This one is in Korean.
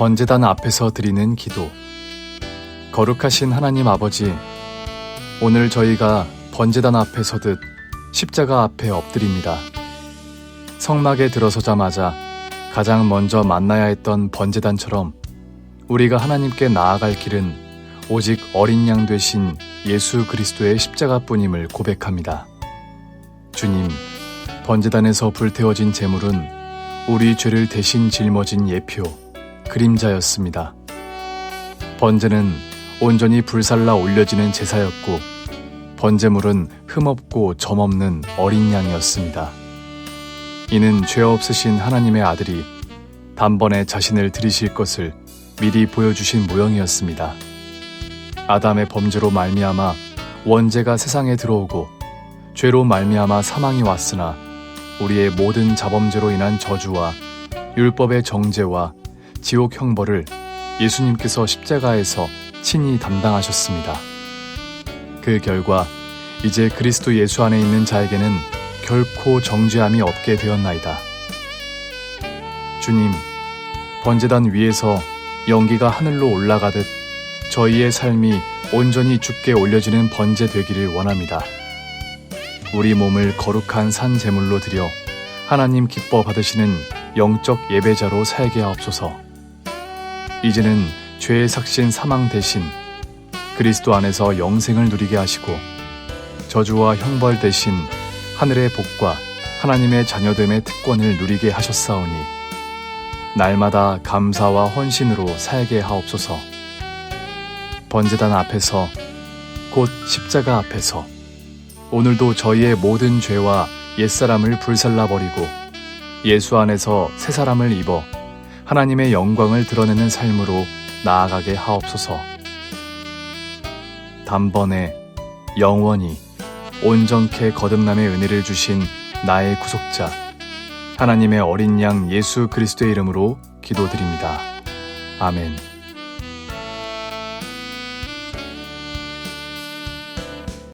번제단 앞에서 드리는 기도. 거룩하신 하나님 아버지, 오늘 저희가 번제단 앞에 서듯 십자가 앞에 엎드립니다. 성막에 들어서자마자 가장 먼저 만나야 했던 번제단처럼 우리가 하나님께 나아갈 길은 오직 어린 양 되신 예수 그리스도의 십자가뿐임을 고백합니다. 주님, 번제단에서 불태워진 제물은 우리 죄를 대신 짊어진 예표, 그림자였습니다. 번제는 온전히 불살라 올려지는 제사였고, 번제물은 흠없고 점없는 어린 양이었습니다. 이는 죄 없으신 하나님의 아들이 단번에 자신을 들이실 것을 미리 보여주신 모형이었습니다. 아담의 범죄로 말미암아 원죄가 세상에 들어오고 죄로 말미암아 사망이 왔으나 우리의 모든 자범죄로 인한 저주와 율법의 정죄와 지옥 형벌을 예수님께서 십자가에서 친히 담당하셨습니다. 그 결과 이제 그리스도 예수 안에 있는 자에게는 결코 정죄함이 없게 되었나이다. 주님, 번제단 위에서 연기가 하늘로 올라가듯 저희의 삶이 온전히 주께 올려지는 번제 되기를 원합니다. 우리 몸을 거룩한 산 제물로 드려 하나님 기뻐 받으시는 영적 예배자로 살게 하옵소서. 이제는 죄의 삭신 사망 대신 그리스도 안에서 영생을 누리게 하시고 저주와 형벌 대신 하늘의 복과 하나님의 자녀됨의 특권을 누리게 하셨사오니 날마다 감사와 헌신으로 살게 하옵소서. 번제단 앞에서 곧 십자가 앞에서 오늘도 저희의 모든 죄와 옛사람을 불살라 버리고 예수 안에서 새 사람을 입어 하나님의 영광을 드러내는 삶으로 나아가게 하옵소서. 단번에 영원히 온전케 거듭남의 은혜를 주신 나의 구속자 하나님의 어린 양 예수 그리스도의 이름으로 기도드립니다. 아멘.